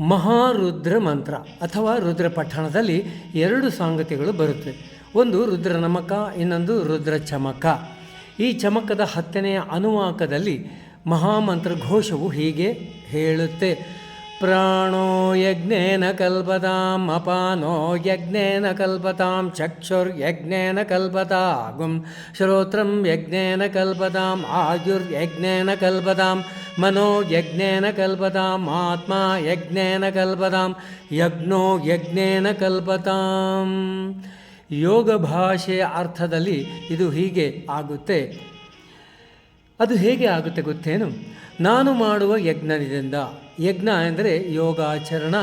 ಮಹಾರುದ್ರ ಮಂತ್ರ ಅಥವಾ ರುದ್ರ ಪಠಣದಲ್ಲಿ ಎರಡು ಸಾಂಗತಿಗಳು ಬರುತ್ತೆ. ಒಂದು ರುದ್ರ ನಮಕ, ಇನ್ನೊಂದು ರುದ್ರ ಚಮಕ. ಈ ಚಮಕದ ಹತ್ತನೆಯ ಅನುವಾಕದಲ್ಲಿ ಮಹಾಮಂತ್ರ ಘೋಷವು ಹೀಗೆ ಹೇಳುತ್ತೆ. ಪ್ರಾಣೋ ಯಜ್ಞೇನ ಕಲ್ಪತಾಂ, ಅಪಾನೋ ಯಜ್ಞೇನ ಕಲ್ಪತಾಂ, ಚಕ್ಷುರ್ ಯಜ್ಞೇನ ಕಲ್ಪತಾಗುಂ, ಶ್ರೋತ್ರಂ ಯಜ್ಞೇನ ಕಲ್ಪತಾಂ, ಆಯುರ್ ಯಜ್ಞೇನ ಕಲ್ಪತಾಂ ಮನೋ ಯಜ್ಞೇನ ಕಲ್ಪತಾಂ, ಆತ್ಮ ಯಜ್ಞೇನ ಕಲ್ಪತಾಂ, ಯಜ್ಞೋ ಯಜ್ಞೇನ ಕಲ್ಪತಾಂ. ಯೋಗ ಭಾಷೆಯ ಅರ್ಥದಲ್ಲಿ ಇದು ಹೀಗೆ ಆಗುತ್ತೆ. ಅದು ಹೇಗೆ ಆಗುತ್ತೆ ಗೊತ್ತೇನು? ನಾನು ಮಾಡುವ ಯಜ್ಞದಿಂದ. ಯಜ್ಞ ಎಂದರೆ ಯೋಗಾಚರಣ.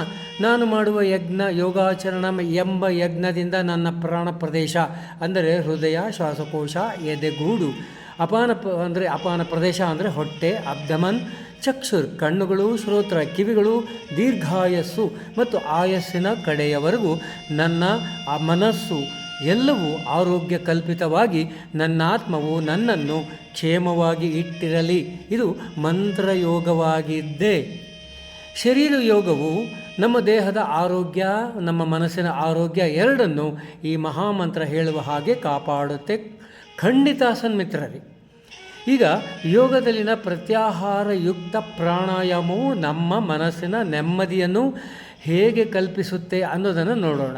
ನಾನು ಮಾಡುವ ಯಜ್ಞ, ಯೋಗಾಚರಣ ಎಂಬ ಯಜ್ಞದಿಂದ ನನ್ನ ಪ್ರಾಣ ಪ್ರದೇಶ. ಅಂದರೆ ಹೃದಯ, ಶ್ವಾಸಕೋಶ, ಎದೆಗೂಡು. ಅಪಾನ ಅಂದರೆ ಅಪಾನ ಪ್ರದೇಶ ಅಂದರೆ ಹೊಟ್ಟೆ ಅಬ್ಧಮನ್ ಚಕ್ಷುರ್, ಕಣ್ಣುಗಳು, ಶ್ರೋತ್ರ, ಕಿವಿಗಳು, ದೀರ್ಘಾಯಸ್ಸು ಮತ್ತು ಆಯಸ್ಸಿನ ಕಡೆಯವರೆಗೂ ನನ್ನ ಮನಸ್ಸು ಎಲ್ಲವೂ ಆರೋಗ್ಯ ಕಲ್ಪಿತವಾಗಿ ನನ್ನ ಆತ್ಮವು ನನ್ನನ್ನು ಕ್ಷೇಮವಾಗಿ ಇಟ್ಟಿರಲಿ. ಇದು ಮಂತ್ರಯೋಗವಾಗಿದ್ದೇ. ಶರೀರ ಯೋಗವು ನಮ್ಮ ದೇಹದ ಆರೋಗ್ಯ, ನಮ್ಮ ಮನಸ್ಸಿನ ಆರೋಗ್ಯ ಎರಡನ್ನು ಈ ಮಹಾಮಂತ್ರ ಹೇಳುವ ಹಾಗೆ ಕಾಪಾಡುತ್ತೆ. ಖಂಡಿತ ಸನ್ಮಿತ್ರರೇ. ಈಗ ಯೋಗದಲ್ಲಿನ ಪ್ರತ್ಯಾಹಾರಯುಕ್ತ ಪ್ರಾಣಾಯಾಮವು ನಮ್ಮ ಮನಸ್ಸಿನ ನೆಮ್ಮದಿಯನ್ನು ಹೇಗೆ ಕಲ್ಪಿಸುತ್ತೆ ಅನ್ನೋದನ್ನು ನೋಡೋಣ.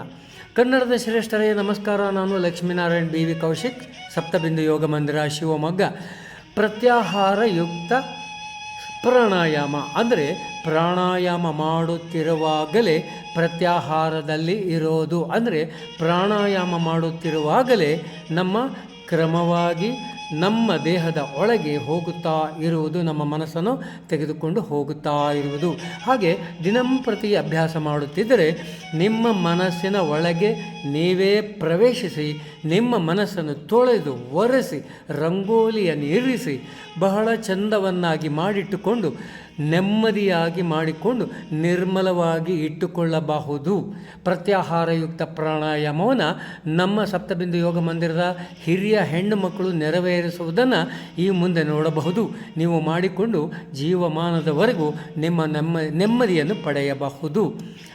ಕನ್ನಡದ ಶ್ರೇಷ್ಠರೇ, ನಮಸ್ಕಾರ. ನಾನು ಲಕ್ಷ್ಮೀನಾರಾಯಣ್ ಬಿ ವಿ ಕೌಶಿಕ್, ಸಪ್ತಬಿಂದು ಯೋಗ ಮಂದಿರ, ಶಿವಮೊಗ್ಗ. ಪ್ರತ್ಯಾಹಾರಯುಕ್ತ ಪ್ರಾಣಾಯಾಮ. ಅಂದರೆ ಪ್ರಾಣಾಯಾಮ ಮಾಡುತ್ತಿರುವಾಗಲೇ ಪ್ರತ್ಯಾಹಾರದಲ್ಲಿ ಇರೋದು. ಅಂದರೆ ಪ್ರಾಣಾಯಾಮ ಮಾಡುತ್ತಿರುವಾಗಲೇ ನಮ್ಮ ಕ್ರಮವಾಗಿ ನಮ್ಮ ದೇಹದ ಒಳಗೆ ಹೋಗುತ್ತಾ ಇರುವುದು ನಮ್ಮ ಮನಸ್ಸನ್ನು ತೆಗೆದುಕೊಂಡು ಹೋಗುತ್ತಾ ಇರುವುದು. ಹಾಗೆ ದಿನಂಪ್ರತಿ ಅಭ್ಯಾಸ ಮಾಡುತ್ತಿದ್ದರೆ ನಿಮ್ಮ ಮನಸ್ಸಿನ ಒಳಗೆ ನೀವೇ ಪ್ರವೇಶಿಸಿ, ನಿಮ್ಮ ಮನಸ್ಸನ್ನು ತೊಳೆದು ಒರೆಸಿ, ರಂಗೋಲಿಯನ್ನು ಇರಿಸಿ, ಬಹಳ ಚಂದವನ್ನಾಗಿ ಮಾಡಿಟ್ಟುಕೊಂಡು ನೆಮ್ಮದಿಯಾಗಿ ಮಾಡಿಕೊಂಡು ನಿರ್ಮಲವಾಗಿ ಇಟ್ಟುಕೊಳ್ಳಬಹುದು. ಪ್ರತ್ಯಾಹಾರಯುಕ್ತ ಪ್ರಾಣಾಯಾಮವನ್ನು ನಮ್ಮ ಸಪ್ತಬಿಂದು ಯೋಗ ಮಂದಿರದ ಹಿರಿಯ ಹೆಣ್ಣು ಮಕ್ಕಳು ನೆರವೇರಿಸುವುದನ್ನು ಈ ಮುಂದೆ ನೋಡಬಹುದು. ನೀವು ಮಾಡಿಕೊಂಡು ಜೀವಮಾನದವರೆಗೂ ನಿಮ್ಮ ನೆಮ್ಮ, ನೆಮ್ಮದಿಯನ್ನು ಪಡೆಯಬಹುದು.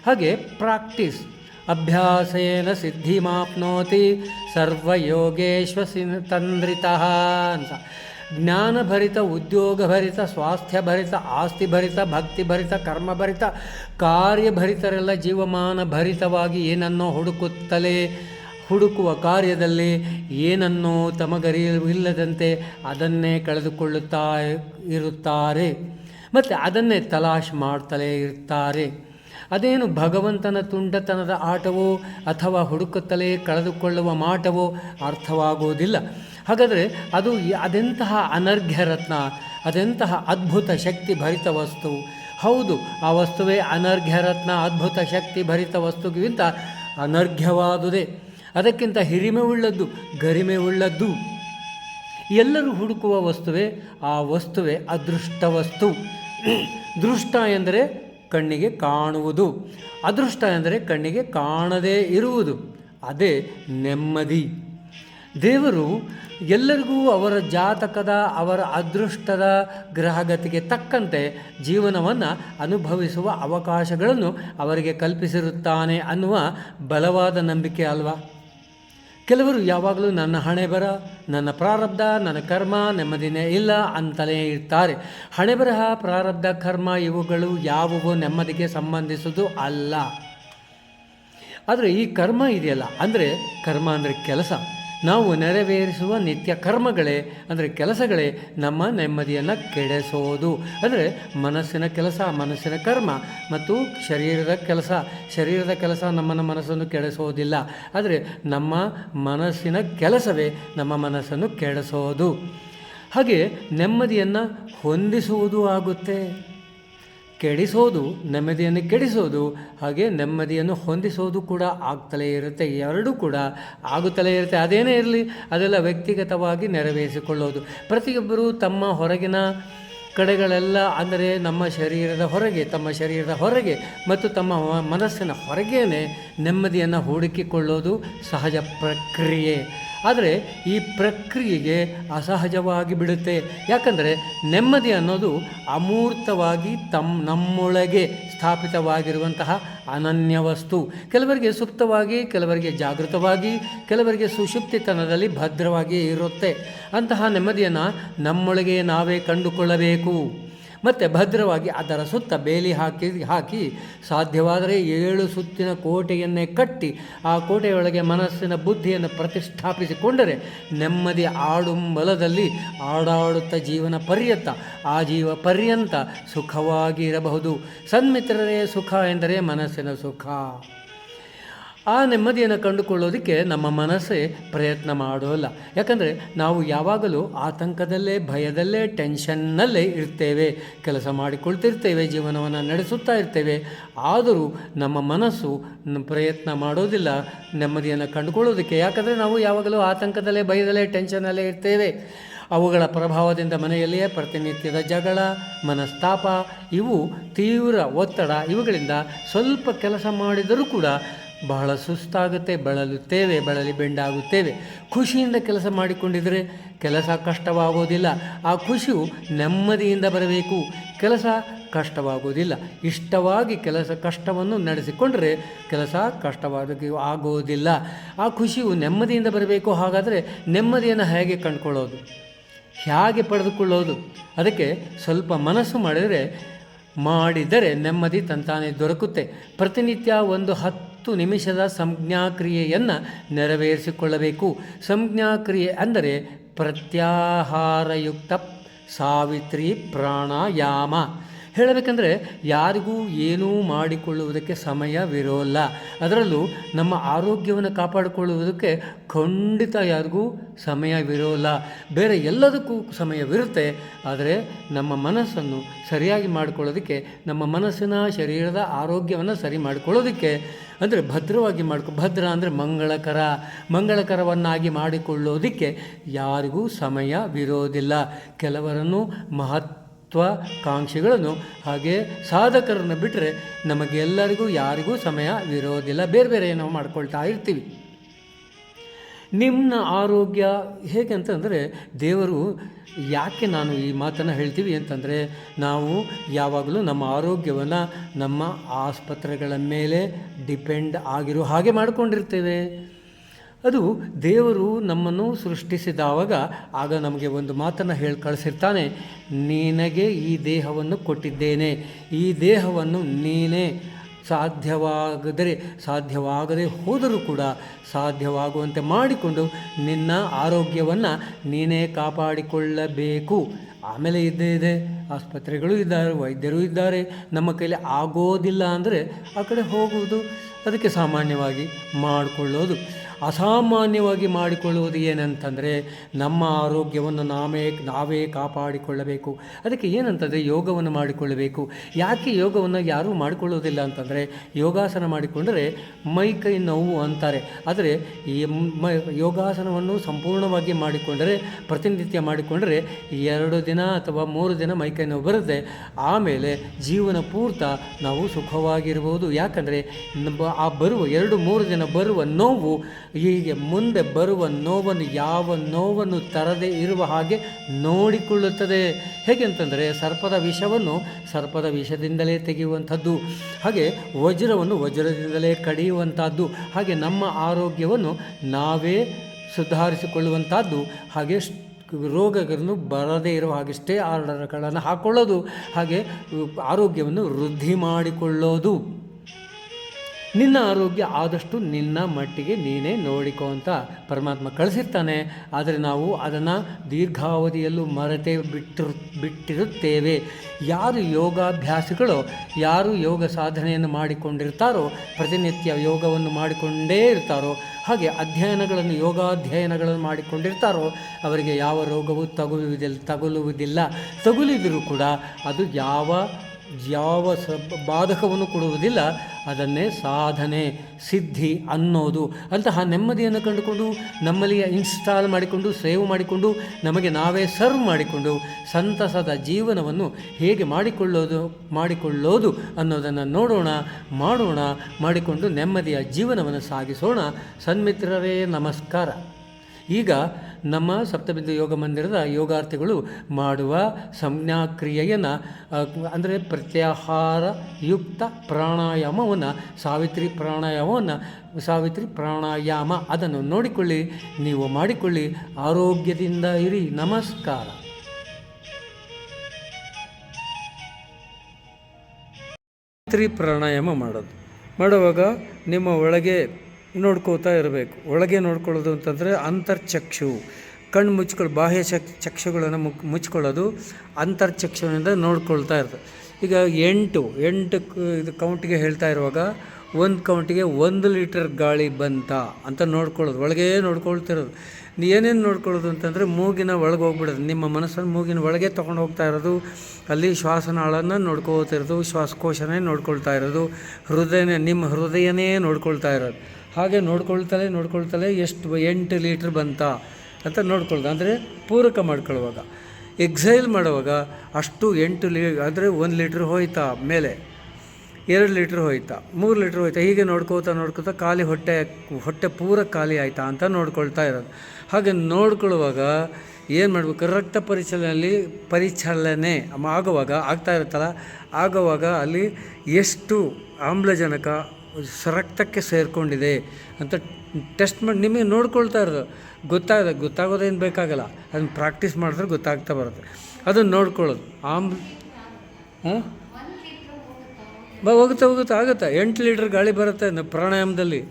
ಹಾಗೆ ಪ್ರಾಕ್ಟೀಸ್. ಅಭ್ಯಾಸೇನ ಸಿದ್ಧಿಮಾಪ್ನೋತಿ ಸರ್ವಯೋಗೇಶ್ವಸಿ ತಂದ್ರಿತಃ ಅಂತ. ಜ್ಞಾನಭರಿತ, ಉದ್ಯೋಗಭರಿತ, ಸ್ವಾಸ್ಥ್ಯಭರಿತ, ಆಸ್ತಿಭರಿತ, ಭಕ್ತಿಭರಿತ, ಕರ್ಮಭರಿತ, ಕಾರ್ಯಭರಿತರೆಲ್ಲ ಜೀವಮಾನ ಭರಿತವಾಗಿ ಏನನ್ನೋ ಹುಡುಕುತ್ತಲೇ ಹುಡುಕುವ ಕಾರ್ಯದಲ್ಲಿ ಏನನ್ನೋ ತಮಗರಿವಿಲ್ಲದಂತೆ ಅದನ್ನೇ ಕಳೆದುಕೊಳ್ಳುತ್ತಾ ಇರುತ್ತಾರೆ. ಮತ್ತು ಅದನ್ನೇ ತಲಾಶ್ ಮಾಡ್ತಲೇ ಇರ್ತಾರೆ. ಅದೇನು ಭಗವಂತನ ತುಂಡತನದ ಆಟವೋ ಅಥವಾ ಹುಡುಕುತ್ತಲೇ ಕಳೆದುಕೊಳ್ಳುವ ಮಾಟವೋ ಅರ್ಥವಾಗುವುದಿಲ್ಲ. ಹಾಗಾದರೆ ಅದು ಅದೆಂತಹ ಅನರ್ಘ್ಯ ರತ್ನ, ಅದೆಂತಹ ಅದ್ಭುತ ಶಕ್ತಿ ಭರಿತ ವಸ್ತು. ಹೌದು, ಆ ವಸ್ತುವೇ ಅನರ್ಘ್ಯ ರತ್ನ, ಅದ್ಭುತ ಶಕ್ತಿ ಭರಿತ ವಸ್ತುಗಿಂತ ಅನರ್ಘ್ಯವಾದುದೇ. ಅದಕ್ಕಿಂತ ಹಿರಿಮೆ ಉಳ್ಳದ್ದು, ಗರಿಮೆ ಉಳ್ಳದ್ದು. ಎಲ್ಲರೂ ಹುಡುಕುವ ವಸ್ತುವೇ, ಆ ವಸ್ತುವೇ ಅದೃಷ್ಟ ವಸ್ತು. ದೃಷ್ಟ ಎಂದರೆ ಕಣ್ಣಿಗೆ ಕಾಣುವುದು. ಅದೃಷ್ಟ ಎಂದರೆ ಕಣ್ಣಿಗೆ ಕಾಣದೇ ಇರುವುದು. ಅದೇ ನೆಮ್ಮದಿ. ದೇವರು ಎಲ್ಲರಿಗೂ ಅವರ ಜಾತಕದ, ಅವರ ಅದೃಷ್ಟದ ಗ್ರಹಗತಿಗೆ ತಕ್ಕಂತೆ ಜೀವನವನ್ನು ಅನುಭವಿಸುವ ಅವಕಾಶಗಳನ್ನು ಅವರಿಗೆ ಕಲ್ಪಿಸಿರುತ್ತಾನೆ ಅನ್ನುವ ಬಲವಾದ ನಂಬಿಕೆ ಅಲ್ವಾ? ಕೆಲವರು ಯಾವಾಗಲೂ ನನ್ನ ಹಣೆ ಬರ, ನನ್ನ ಪ್ರಾರಬ್ಧ, ನನ್ನ ಕರ್ಮ ನೆಮ್ಮದಿನೇ ಇಲ್ಲ ಅಂತಲೇ ಇರ್ತಾರೆ. ಹಣೆ ಬರಹ, ಪ್ರಾರಬ್ಧ, ಕರ್ಮ ಇವುಗಳು ಯಾವುವು ನೆಮ್ಮದಿಗೆ ಸಂಬಂಧಿಸುವುದು ಅಲ್ಲ. ಆದರೆ ಈ ಕರ್ಮ ಇದೆಯಲ್ಲ? ಅಂದರೆ ಕರ್ಮ ಅಂದರೆ ಕೆಲಸ. ನಾವು ನೆರವೇರಿಸುವ ನಿತ್ಯ ಕರ್ಮಗಳೇ, ಅಂದರೆ ಕೆಲಸಗಳೇ ನಮ್ಮ ನೆಮ್ಮದಿಯನ್ನು ಕೆಡಿಸೋದು. ಅಂದರೆ ಮನಸ್ಸಿನ ಕೆಲಸ, ಮನಸ್ಸಿನ ಕರ್ಮ ಮತ್ತು ಶರೀರದ ಕೆಲಸ. ಶರೀರದ ಕೆಲಸ ನಮ್ಮನ್ನು ಮನಸ್ಸನ್ನು ಕೆಡಿಸೋದಿಲ್ಲ. ಆದರೆ ನಮ್ಮ ಮನಸ್ಸಿನ ಕೆಲಸವೇ ನಮ್ಮ ಮನಸ್ಸನ್ನು ಕೆಡಿಸೋದು. ಹಾಗೆ ನೆಮ್ಮದಿಯನ್ನು ಹೊಂದಿಸುವುದು ಆಗುತ್ತೆ. ಕೆಡಿಸೋದು, ನೆಮ್ಮದಿಯನ್ನು ಕೆಡಿಸೋದು, ಹಾಗೆ ನೆಮ್ಮದಿಯನ್ನು ಹೊಂದಿಸೋದು ಕೂಡ ಆಗ್ತಲೇ ಇರುತ್ತೆ. ಎರಡೂ ಕೂಡ ಆಗುತ್ತಲೇ ಇರುತ್ತೆ. ಅದೇನೇ ಇರಲಿ, ಅದೆಲ್ಲ ವ್ಯಕ್ತಿಗತವಾಗಿ ನೆರವೇರಿಸಿಕೊಳ್ಳೋದು. ಪ್ರತಿಯೊಬ್ಬರು ತಮ್ಮ ಹೊರಗಿನ ಕಡೆಗಳೆಲ್ಲ, ಅಂದರೆ ನಮ್ಮ ಶರೀರದ ಹೊರಗೆ, ತಮ್ಮ ಶರೀರದ ಹೊರಗೆ ಮತ್ತು ತಮ್ಮ ಮನಸ್ಸಿನ ಹೊರಗೇನೆ ನೆಮ್ಮದಿಯನ್ನು ಹುಡುಕಿಕೊಳ್ಳೋದು ಸಹಜ ಪ್ರಕ್ರಿಯೆ. ಆದರೆ ಈ ಪ್ರಕ್ರಿಯೆಗೆ ಅಸಹಜವಾಗಿ ಬಿಡುತ್ತೆ. ಯಾಕಂದರೆ ನೆಮ್ಮದಿ ಅನ್ನೋದು ಅಮೂರ್ತವಾಗಿ ತಮ್ಮ ನಮ್ಮೊಳಗೆ ಸ್ಥಾಪಿತವಾಗಿರುವಂತಹ ಅನನ್ಯ ವಸ್ತು. ಕೆಲವರಿಗೆ ಸುಪ್ತವಾಗಿ, ಕೆಲವರಿಗೆ ಜಾಗೃತವಾಗಿ, ಕೆಲವರಿಗೆ ಸುಷುಪ್ತಿತನದಲ್ಲಿ ಭದ್ರವಾಗಿಯೇ ಇರುತ್ತೆ. ಅಂತಹ ನೆಮ್ಮದಿಯನ್ನು ನಮ್ಮೊಳಗೆ ನಾವೇ ಕಂಡುಕೊಳ್ಳಬೇಕು. ಮತ್ತು ಭದ್ರವಾಗಿ ಅದರ ಸುತ್ತ ಬೇಲಿ ಹಾಕಿ ಹಾಕಿ ಸಾಧ್ಯವಾದರೆ ಏಳು ಸುತ್ತಿನ ಕೋಟೆಯನ್ನೇ ಕಟ್ಟಿ ಆ ಕೋಟೆಯೊಳಗೆ ಮನಸ್ಸಿನ ಬುದ್ಧಿಯನ್ನು ಪ್ರತಿಷ್ಠಾಪಿಸಿಕೊಂಡರೆ ನೆಮ್ಮದಿ ಆಡುಂಬಲದಲ್ಲಿ ಆಡಾಡುತ್ತ ಜೀವನ ಪರ್ಯಂತ, ಆ ಜೀವ ಪರ್ಯಂತ ಸುಖವಾಗಿ ಇರಬಹುದು ಸನ್ಮಿತ್ರರೇ, ಸುಖ ಎಂದರೆ ಮನಸ್ಸಿನ ಸುಖ. ಆ ನೆಮ್ಮದಿಯನ್ನು ಕಂಡುಕೊಳ್ಳೋದಕ್ಕೆ ನಮ್ಮ ಮನಸ್ಸೇ ಪ್ರಯತ್ನ ಮಾಡೋಲ್ಲ. ಯಾಕಂದರೆ ನಾವು ಯಾವಾಗಲೂ ಆತಂಕದಲ್ಲೇ, ಭಯದಲ್ಲೇ, ಟೆನ್ಷನ್ನಲ್ಲೇ ಇರ್ತೇವೆ. ಕೆಲಸ ಮಾಡಿಕೊಳ್ತಿರ್ತೇವೆ, ಜೀವನವನ್ನು ನಡೆಸುತ್ತಾ ಇರ್ತೇವೆ. ಆದರೂ ನಮ್ಮ ಮನಸ್ಸು ಪ್ರಯತ್ನ ಮಾಡೋದಿಲ್ಲ, ನೆಮ್ಮದಿಯನ್ನು ಕಂಡುಕೊಳ್ಳೋದಕ್ಕೆ. ಯಾಕಂದರೆ ನಾವು ಯಾವಾಗಲೂ ಆತಂಕದಲ್ಲೇ, ಭಯದಲ್ಲೇ, ಟೆನ್ಷನ್ನಲ್ಲೇ ಇರ್ತೇವೆ. ಅವುಗಳ ಪ್ರಭಾವದಿಂದ ಮನೆಯಲ್ಲಿಯೇ ಪ್ರತಿನಿತ್ಯದ ಜಗಳ, ಮನಸ್ತಾಪ, ಇವು ತೀವ್ರ ಒತ್ತಡ. ಇವುಗಳಿಂದ ಸ್ವಲ್ಪ ಕೆಲಸ ಮಾಡಿದರೂ ಕೂಡ ಬಹಳ ಸುಸ್ತಾಗುತ್ತೆ, ಬಳಲುತ್ತೇವೆ, ಬಳಲಿ ಬೆಂಡಾಗುತ್ತೇವೆ. ಖುಷಿಯಿಂದ ಕೆಲಸ ಮಾಡಿಕೊಂಡಿದ್ದರೆ ಕೆಲಸ ಕಷ್ಟವಾಗೋದಿಲ್ಲ. ಆ ಖುಷಿಯು ನೆಮ್ಮದಿಯಿಂದ ಬರಬೇಕು. ಕೆಲಸ ಕಷ್ಟವಾಗೋದಿಲ್ಲ. ಇಷ್ಟವಾಗಿ ಕೆಲಸ ಕಷ್ಟವನ್ನು ನಡೆಸಿಕೊಂಡರೆ ಕೆಲಸ ಕಷ್ಟವಾದ ಆಗೋದಿಲ್ಲ. ಆ ಖುಷಿಯು ನೆಮ್ಮದಿಯಿಂದ ಬರಬೇಕು. ಹಾಗಾದರೆ ನೆಮ್ಮದಿಯನ್ನು ಹೇಗೆ ಕಂಡುಕೊಳ್ಳೋದು? ಹೇಗೆ ಪಡೆದುಕೊಳ್ಳೋದು? ಅದಕ್ಕೆ ಸ್ವಲ್ಪ ಮನಸ್ಸು ಮಾಡಿದರೆ ಮಾಡಿದರೆ ನೆಮ್ಮದಿ ತಂತಾನೇ ದೊರಕುತ್ತೆ. ಪ್ರತಿನಿತ್ಯ ಒಂದು ಹತ್ತು ನಿಮಿಷದ ಸಂಜ್ಞಾಕ್ರಿಯೆಯನ್ನು ನೆರವೇರಿಸಿಕೊಳ್ಳಬೇಕು. ಸಂಜ್ಞಾಕ್ರಿಯೆ ಅಂದರೆ ಪ್ರತ್ಯಾಹಾರಯುಕ್ತ ಸಾವಿತ್ರಿ ಪ್ರಾಣಾಯಾಮ. ಹೇಳಬೇಕಂದ್ರೆ ಯಾರಿಗೂ ಏನೂ ಮಾಡಿಕೊಳ್ಳುವುದಕ್ಕೆ ಸಮಯವಿರೋಲ್ಲ ಅದರಲ್ಲೂ ನಮ್ಮ ಆರೋಗ್ಯವನ್ನು ಕಾಪಾಡಿಕೊಳ್ಳುವುದಕ್ಕೆ ಖಂಡಿತ ಯಾರಿಗೂ ಸಮಯವಿರೋಲ್ಲ ಬೇರೆ ಎಲ್ಲದಕ್ಕೂ ಸಮಯವಿರುತ್ತೆ, ಆದರೆ ನಮ್ಮ ಮನಸ್ಸನ್ನು ಸರಿಯಾಗಿ ಮಾಡಿಕೊಳ್ಳೋದಕ್ಕೆ, ನಮ್ಮ ಮನಸ್ಸಿನ ಶರೀರದ ಆರೋಗ್ಯವನ್ನು ಸರಿ ಮಾಡಿಕೊಳ್ಳೋದಕ್ಕೆ, ಅಂದರೆ ಭದ್ರವಾಗಿ ಮಾಡ್ಕೊ, ಭದ್ರ ಅಂದರೆ ಮಂಗಳಕರ, ಮಂಗಳಕರವನ್ನಾಗಿ ಮಾಡಿಕೊಳ್ಳೋದಕ್ಕೆ ಯಾರಿಗೂ ಸಮಯವಿರೋದಿಲ್ಲ ಕೆಲವರನ್ನು ಮಹತ್ ಮಹತ್ವಾಕಾಂಕ್ಷಿಗಳನ್ನು. ಹಾಗೆ ಸಾಧಕರನ್ನು ಬಿಟ್ಟರೆ ನಮಗೆಲ್ಲರಿಗೂ ಯಾರಿಗೂ ಸಮಯ ಇರೋದಿಲ್ಲ ಬೇರೆ ಬೇರೆ ನಾವು ಮಾಡ್ಕೊಳ್ತಾ ಇರ್ತೀವಿ. ನಿಮ್ಮ ಆರೋಗ್ಯ ಹೇಗೆ ಅಂತಂದರೆ, ದೇವರು ಯಾಕೆ ನಾನು ಈ ಮಾತನ್ನು ಹೇಳ್ತೀವಿ ಅಂತಂದರೆ, ನಾವು ಯಾವಾಗಲೂ ನಮ್ಮ ಆರೋಗ್ಯವನ್ನು ನಮ್ಮ ಆಸ್ಪತ್ರೆಗಳ ಮೇಲೆ ಡಿಪೆಂಡ್ ಆಗಿರೋ ಹಾಗೆ ಮಾಡಿಕೊಂಡಿರ್ತೇವೆ. ಅದು ದೇವರು ನಮ್ಮನ್ನು ಸೃಷ್ಟಿಸಿದಾಗ ಆಗ ನಮಗೆ ಒಂದು ಮಾತನ್ನು ಹೇಳಿ ಕಳಿಸಿರ್ತಾನೆ, ನಿನಗೆ ಈ ದೇಹವನ್ನು ಕೊಟ್ಟಿದ್ದೇನೆ, ಈ ದೇಹವನ್ನು ನೀನೇ ಸಾಧ್ಯವಾಗದರೆ, ಸಾಧ್ಯವಾಗದೆ ಹೋದರೂ ಕೂಡ ಸಾಧ್ಯವಾಗುವಂತೆ ಮಾಡಿಕೊಂಡು ನಿನ್ನ ಆರೋಗ್ಯವನ್ನು ನೀನೇ ಕಾಪಾಡಿಕೊಳ್ಳಬೇಕು. ಆಮೇಲೆ ಇದ್ದೇ ಇದೆ. ಆಸ್ಪತ್ರೆಗಳು ಇದ್ದಾರೆ, ವೈದ್ಯರು ಇದ್ದಾರೆ. ನಮ್ಮ ಕೈಲಿ ಆಗೋದಿಲ್ಲ ಅಂದರೆ ಆ ಕಡೆ ಹೋಗುವುದು, ಅದಕ್ಕೆ ಸಾಮಾನ್ಯವಾಗಿ ಮಾಡಿಕೊಳ್ಳೋದು. ಅಸಾಮಾನ್ಯವಾಗಿ ಮಾಡಿಕೊಳ್ಳುವುದು ಏನಂತಂದರೆ ನಮ್ಮ ಆರೋಗ್ಯವನ್ನು ನಾವೇ ನಾವೇ ಕಾಪಾಡಿಕೊಳ್ಳಬೇಕು. ಅದಕ್ಕೆ ಏನಂತಂದರೆ ಯೋಗವನ್ನು ಮಾಡಿಕೊಳ್ಳಬೇಕು. ಯಾಕೆ ಯೋಗವನ್ನು ಯಾರೂ ಮಾಡಿಕೊಳ್ಳೋದಿಲ್ಲ ಅಂತಂದರೆ ಯೋಗಾಸನ ಮಾಡಿಕೊಂಡರೆ ಮೈ ಕೈ ನೋವು ಅಂತಾರೆ. ಆದರೆ ಈ ಯೋಗಾಸನವನ್ನು ಸಂಪೂರ್ಣವಾಗಿ ಮಾಡಿಕೊಂಡರೆ, ಪ್ರತಿನಿತ್ಯ ಮಾಡಿಕೊಂಡರೆ ಎರಡು ದಿನ ಅಥವಾ ಮೂರು ದಿನ ಮೈ ಕೈ ನೋವು ಬರುತ್ತೆ. ಆಮೇಲೆ ಜೀವನ ಪೂರ್ತ ನಾವು ಸುಖವಾಗಿರ್ಬೋದು. ಯಾಕಂದರೆ ಆ ಬರುವ ಎರಡು ಮೂರು ದಿನ ಬರುವ ನೋವು ಹೀಗೆ ಮುಂದೆ ಬರುವ ನೋವನ್ನು, ಯಾವ ನೋವನ್ನು ತರದೇ ಇರುವ ಹಾಗೆ ನೋಡಿಕೊಳ್ಳುತ್ತದೆ. ಹೇಗೆ ಅಂತಂದರೆ, ಸರ್ಪದ ವಿಷವನ್ನು ಸರ್ಪದ ವಿಷದಿಂದಲೇ ತೆಗೆಯುವಂಥದ್ದು, ಹಾಗೆ ವಜ್ರವನ್ನು ವಜ್ರದಿಂದಲೇ ಕಡಿಯುವಂಥದ್ದು, ಹಾಗೆ ನಮ್ಮ ಆರೋಗ್ಯವನ್ನು ನಾವೇ ಸುಧಾರಿಸಿಕೊಳ್ಳುವಂಥದ್ದು, ಹಾಗೆ ರೋಗಗಳನ್ನು ಬರದೇ ಇರುವ ಹಾಗೆ ಸ್ಟೇ ಆರ್ಡರ್ಗಳನ್ನು ಹಾಕ್ಕೊಳ್ಳೋದು ಹಾಗೆ ಆರೋಗ್ಯವನ್ನು ವೃದ್ಧಿ ಮಾಡಿಕೊಳ್ಳೋದು. ನಿನ್ನ ಆರೋಗ್ಯ ಆದಷ್ಟು ನಿನ್ನ ಮಟ್ಟಿಗೆ ನೀನೇ ನೋಡಿಕೋ ಅಂತ ಪರಮಾತ್ಮ ಕಳಿಸಿರ್ತಾನೆ. ಆದರೆ ನಾವು ಅದನ್ನು ದೀರ್ಘಾವಧಿಯಲ್ಲೂ ಮರೆತೇ ಬಿಟ್ಟಿರು, ಬಿಟ್ಟಿರುತ್ತೇವೆ. ಯಾರು ಯೋಗಾಭ್ಯಾಸಿಗಳು, ಯಾರು ಯೋಗ ಸಾಧನೆಯನ್ನು ಮಾಡಿಕೊಂಡಿರ್ತಾರೋ, ಪ್ರತಿನಿತ್ಯ ಯೋಗವನ್ನು ಮಾಡಿಕೊಂಡೇ ಇರ್ತಾರೋ, ಹಾಗೆ ಅಧ್ಯಯನಗಳನ್ನು, ಯೋಗಾಧ್ಯಯನಗಳನ್ನು ಮಾಡಿಕೊಂಡಿರ್ತಾರೋ, ಅವರಿಗೆ ಯಾವ ರೋಗವೂ ತಗುಲುವುದಿಲ್ಲ ತಗುಲುವುದಿಲ್ಲ. ತಗುಲಿದರೂ ಕೂಡ ಅದು ಯಾವ ಯಾವ ಸ ಬಾಧಕವನ್ನು ಕೊಡುವುದಿಲ್ಲ, ಅದನ್ನೇ ಸಾಧನೆ, ಸಿದ್ಧಿ ಅನ್ನೋದು. ಅಂತಹ ನೆಮ್ಮದಿಯನ್ನು ಕಂಡುಕೊಂಡು ನಮ್ಮಲ್ಲಿ ಇನ್ಸ್ಟಾಲ್ ಮಾಡಿಕೊಂಡು, ಸೇವ್ ಮಾಡಿಕೊಂಡು, ನಮಗೆ ನಾವೇ ಸರ್ವ್ ಮಾಡಿಕೊಂಡು, ಸಂತಸದ ಜೀವನವನ್ನು ಹೇಗೆ ಮಾಡಿಕೊಳ್ಳೋದು ಮಾಡಿಕೊಳ್ಳೋದು ಅನ್ನೋದನ್ನು ನೋಡೋಣ, ಮಾಡೋಣ, ಮಾಡಿಕೊಂಡು ನೆಮ್ಮದಿಯ ಜೀವನವನ್ನು ಸಾಗಿಸೋಣ. ಸನ್ಮಿತ್ರರೇ, ನಮಸ್ಕಾರ. ಈಗ ನಮ್ಮ ಸಪ್ತಬಿಂದು ಯೋಗ ಮಂದಿರದ ಯೋಗಾರ್ಥಿಗಳು ಮಾಡುವ ಸಂಜ್ಞಾಕ್ರಿಯೆಯನ್ನು ಅಂದರೆ ಪ್ರತ್ಯಾಹಾರ ಯುಕ್ತ ಪ್ರಾಣಾಯಾಮವನ್ನು, ಸಾವಿತ್ರಿ ಪ್ರಾಣಾಯಾಮವನ್ನು, ಸಾವಿತ್ರಿ ಪ್ರಾಣಾಯಾಮ, ಅದನ್ನು ನೋಡಿಕೊಳ್ಳಿ, ನೀವು ಮಾಡಿಕೊಳ್ಳಿ, ಆರೋಗ್ಯದಿಂದ ಇರಿ, ನಮಸ್ಕಾರ. ಸಾವಿತ್ರಿ ಪ್ರಾಣಾಯಾಮ ಮಾಡೋದು. ಮಾಡುವಾಗ ನಿಮ್ಮ ಒಳಗೆ ನೋಡ್ಕೋತಾ ಇರಬೇಕು. ಒಳಗೆ ನೋಡ್ಕೊಳ್ಳೋದು ಅಂತಂದರೆ ಅಂತರ್ಚಕ್ಷು. ಕಣ್ಣು ಮುಚ್ಕೊಳ್ಳೋ, ಬಾಹ್ಯ ಚಕ್, ಚಕ್ಷುಗಳನ್ನು ಮುಕ್ ಮುಚ್ಕೊಳ್ಳೋದು ಅಂತರ್ಚಕ್ಷುವಿನಿಂದ ನೋಡ್ಕೊಳ್ತಾ ಇರ್ತದೆ ಈಗ ಎಂಟು ಎಂಟು ಇದು ಕೌಂಟಿಗೆ ಹೇಳ್ತಾ ಇರುವಾಗ ಒಂದು ಕೌಂಟಿಗೆ ಒಂದು ಲೀಟರ್ ಗಾಳಿ ಬಂತ ಅಂತ ನೋಡ್ಕೊಳ್ಳೋದು. ಒಳಗೆ ನೋಡ್ಕೊಳ್ತಿರೋದು. ಏನೇನು ನೋಡ್ಕೊಳ್ಳೋದು ಅಂತಂದರೆ ಮೂಗಿನ ಒಳಗೆ ಹೋಗ್ಬಿಡೋದು. ನಿಮ್ಮ ಮನಸ್ಸನ್ನು ಮೂಗಿನ ಒಳಗೆ ತೊಗೊಂಡು ಹೋಗ್ತಾ ಇರೋದು. ಅಲ್ಲಿ ಶ್ವಾಸನಾಳನ್ನು ನೋಡ್ಕೋತಿರೋದು, ಶ್ವಾಸಕೋಶನೇ ನೋಡ್ಕೊಳ್ತಾ ಇರೋದು. ಹೃದಯನೇ, ನಿಮ್ಮ ಹೃದಯನೇ ನೋಡ್ಕೊಳ್ತಾ ಇರೋದು. ಹಾಗೆ ನೋಡ್ಕೊಳ್ತಲೇ ನೋಡ್ಕೊಳ್ತಲೇ ಎಷ್ಟು ಎಂಟು ಲೀಟ್ರ್ ಬಂತ ಅಂತ ನೋಡ್ಕೊಳ್ಳೋದು ಅಂದರೆ ಪೂರಕ ಮಾಡ್ಕೊಳ್ಳುವಾಗ. ಎಕ್ಸೈಲ್ ಮಾಡುವಾಗ ಅಷ್ಟು ಎಂಟು ಲೀ, ಅಂದರೆ ಒಂದು ಲೀಟ್ರ್ ಹೋಯ್ತಾ ಮೇಲೆ. ಎರಡು ಲೀಟ್ರ್ ಹೋಯ್ತಾ, ಮೂರು ಲೀಟ್ರ್ ಹೋಯ್ತಾ. ಹೀಗೆ ನೋಡ್ಕೋತಾ ನೋಡ್ಕೋತಾ ಖಾಲಿ ಹೊಟ್ಟೆ ಹೊಟ್ಟೆ ಪೂರ ಖಾಲಿ ಆಯಿತಾ ಅಂತ ನೋಡ್ಕೊಳ್ತಾ ಇರೋದು. ಹಾಗೆ ನೋಡ್ಕೊಳ್ಳುವಾಗ ಏನು ಮಾಡಬೇಕು? ರಕ್ತ ಪರಿಚಲನೆಯಲ್ಲಿ ಪರಿಚಲನೆ ಆಗುವಾಗ, ಆಗ್ತಾ ಇರುತ್ತಲ್ಲ, ಆಗುವಾಗ ಅಲ್ಲಿ ಎಷ್ಟು ಆಮ್ಲಜನಕ ರಕ್ತಕ್ಕೆ ಸೇರಿಕೊಂಡಿದೆ ಅಂತ ಟೆಸ್ಟ್ ಮಾಡಿ ನಿಮಗೆ ನೋಡ್ಕೊಳ್ತಾ ಇರೋದು. ಗೊತ್ತಾಗ ಗೊತ್ತಾಗೋದೇನು ಬೇಕಾಗಲ್ಲ. ಅದನ್ನು ಪ್ರಾಕ್ಟೀಸ್ ಮಾಡಿದ್ರೆ ಗೊತ್ತಾಗ್ತಾ ಬರುತ್ತೆ. ಅದನ್ನು ನೋಡ್ಕೊಳ್ಳೋದು. ಆಮ್, ಹಾಂ? ಹೋಗುತ್ತೆ ಹೋಗುತ್ತೆ, ಆಗುತ್ತೆ? ಎಂಟು ಲೀಟ್ರ್ ಗಾಳಿ ಬರುತ್ತೆ ಪ್ರಾಣಾಯಾಮದಲ್ಲಿ.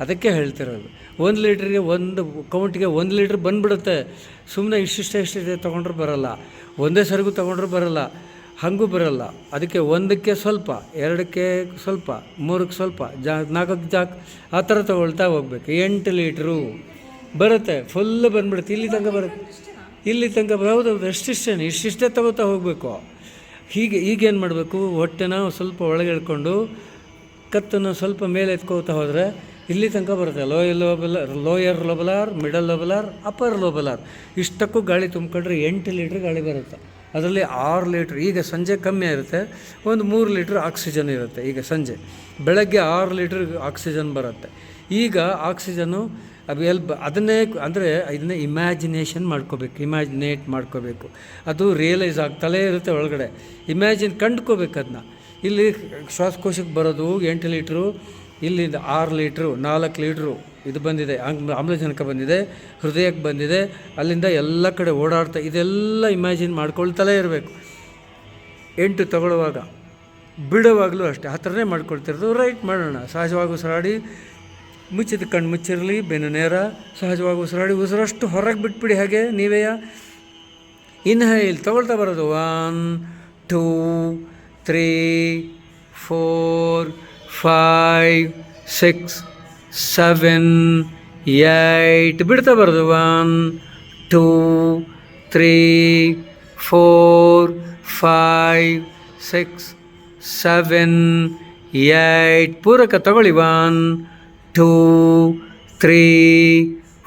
ಅದಕ್ಕೆ ಹೇಳ್ತಿರೋದು. ಒಂದು ಲೀಟ್ರಿಗೆ ಒಂದು ಕೌಂಟಿಗೆ ಒಂದು ಲೀಟ್ರ್ ಬಂದುಬಿಡುತ್ತೆ. ಸುಮ್ಮನೆ ಇಷ್ಟಿಷ್ಟೇ ಇಷ್ಟಿದೆ ತೊಗೊಂಡ್ರೆ ಬರೋಲ್ಲ. ಒಂದೇ ಸರಿಗೂ ತೊಗೊಂಡ್ರೂ ಬರಲ್ಲ. ಹಾಗೂ ಬರಲ್ಲ. ಅದಕ್ಕೆ ಒಂದಕ್ಕೆ ಸ್ವಲ್ಪ, ಎರಡಕ್ಕೆ ಸ್ವಲ್ಪ, ಮೂರಕ್ಕೆ ಸ್ವಲ್ಪ, ಜಾ, ನಾಲ್ಕಕ್ಕೆ ಜಾಕ್, ಆ ಥರ ತೊಗೊಳ್ತಾ ಹೋಗ್ಬೇಕು. ಎಂಟು ಲೀಟ್ರು ಬರುತ್ತೆ ಫುಲ್ ಬಂದ್ಬಿಡುತ್ತೆ. ಇಲ್ಲಿ ತನಕ ಬರುತ್ತೆ. ಇಲ್ಲಿ ತನಕ ಹೌದು ಹೌದು ಅಷ್ಟಿಷ್ಟೇ ಇಷ್ಟಿಷ್ಟೇ ತಗೋತಾ ಹೋಗಬೇಕು. ಹೀಗೆ, ಈಗೇನು ಮಾಡಬೇಕು? ಹೊಟ್ಟೆನ ಸ್ವಲ್ಪ ಒಳಗೆ ಇಳ್ಕೊಂಡು ಕತ್ತನ್ನು ಸ್ವಲ್ಪ ಮೇಲೆ ಎತ್ಕೋತಾ ಹೋದರೆ ಇಲ್ಲಿ ತನಕ ಬರುತ್ತೆ. Lower lobular lower lobular middle lobular upper lobular ಇಷ್ಟಕ್ಕೂ ಗಾಳಿ ತುಂಬಿಕೊಂಡ್ರೆ ಎಂಟು ಲೀಟ್ರ್ ಗಾಳಿ ಬರುತ್ತೆ. ಅದರಲ್ಲಿ ಆರು ಲೀಟ್ರ್, ಈಗ ಸಂಜೆ ಕಮ್ಮಿ ಇರುತ್ತೆ ಒಂದು ಮೂರು ಲೀಟ್ರ್ ಆಕ್ಸಿಜನ್ ಇರುತ್ತೆ, ಈಗ ಸಂಜೆ. ಬೆಳಗ್ಗೆ ಆರು ಲೀಟ್ರ್ ಆಕ್ಸಿಜನ್ ಬರುತ್ತೆ. ಈಗ ಆಕ್ಸಿಜನ್ನು ಅದು ಎಲ್ ಅದನ್ನೇ ಅಂದರೆ ಇದನ್ನೇ ಇಮ್ಯಾಜಿನೇಷನ್ ಮಾಡ್ಕೋಬೇಕು, ಇಮ್ಯಾಜಿನೇಟ್ ಮಾಡ್ಕೋಬೇಕು. ಅದು ರಿಯಲೈಸ್ ಆಗ್ತಲೇ ಇರುತ್ತೆ ಒಳಗಡೆ. ಇಮ್ಯಾಜಿನ್ ಕಂಡ್ಕೋಬೇಕು ಅದನ್ನ ಇಲ್ಲಿ ಶ್ವಾಸಕೋಶಕ್ಕೆ ಬರೋದು ಎಂಟು ಲೀಟ್ರು ಇಲ್ಲಿಂದ ಆರು ಲೀಟ್ರು, ನಾಲ್ಕು ಲೀಟ್ರು ಇದು ಬಂದಿದೆ ಆಮ್- ಆಮ್ಲಜನಕ ಬಂದಿದೆ, ಹೃದಯಕ್ಕೆ ಬಂದಿದೆ, ಅಲ್ಲಿಂದ ಎಲ್ಲ ಕಡೆ ಓಡಾಡ್ತಾ ಇದೆಲ್ಲ ಇಮ್ಯಾಜಿನ್ ಮಾಡ್ಕೊಳ್ತಲೇ ಇರಬೇಕು. ಎಂಟು ತಗೊಳ್ಳುವಾಗ, ಬಿಡುವಾಗಲೂ ಅಷ್ಟೇ, ಆ ಥರನೇ ಮಾಡ್ಕೊಳ್ತಿರೋದು, ರೈಟ್ ಮಾಡೋಣ, ಸಹಜವಾಗಿ ಉಸಿರಾಡಿ, ಮುಚ್ಚಿದ ಕಣ್ಣು ಮುಚ್ಚಿರಲಿ, ಬೆನ್ನು ನೇರ, ಸಹಜವಾಗಿ ಉಸಿರಾಡಿ, ಉಸಿರಷ್ಟು ಹೊರಗೆ ಬಿಟ್ಬಿಡಿ ಹಾಗೆ ನೀವೇ ಇನ್ಹೈಲ್ ತಗೊಳ್ತಾ ಬರೋದು one two three four five six seven eight ಬಿಡ್ತಾ ಬರೋದು. One two three four five six seven eight ಪೂರಕ ತಗೊಳ್ಳಿ. One two three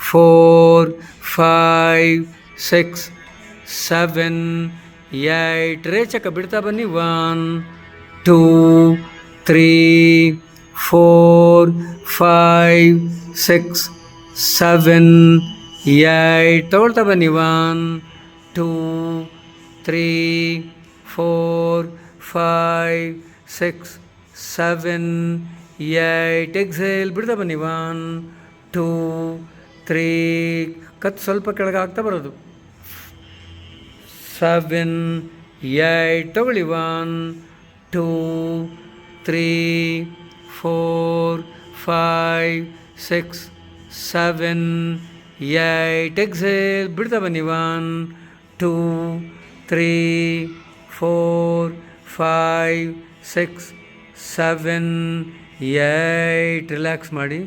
four five six seven eight ರೇಚಕ ಬಿಡ್ತಾ ಬನ್ನಿ. One two three four five six seven eight ತಗೊಳ್ತಾ ಬನ್ನಿ. One two three four five six seven eight exhale ಬಿಡ್ತಾ ಬನ್ನಿ. One two three ಕತ್ತು ಸ್ವಲ್ಪ ಕೆಳಗೆ ಆಗ್ತಾ ಬರೋದು. ಸೆವೆನ್ ಏಟ್ ತಗೊಳ್ಳಿ. One two three four five six seven eight exhale ಬಿಡ್ತಾ ಬನ್ನಿ. One two three four five six seven eight relax ಮಾಡಿ.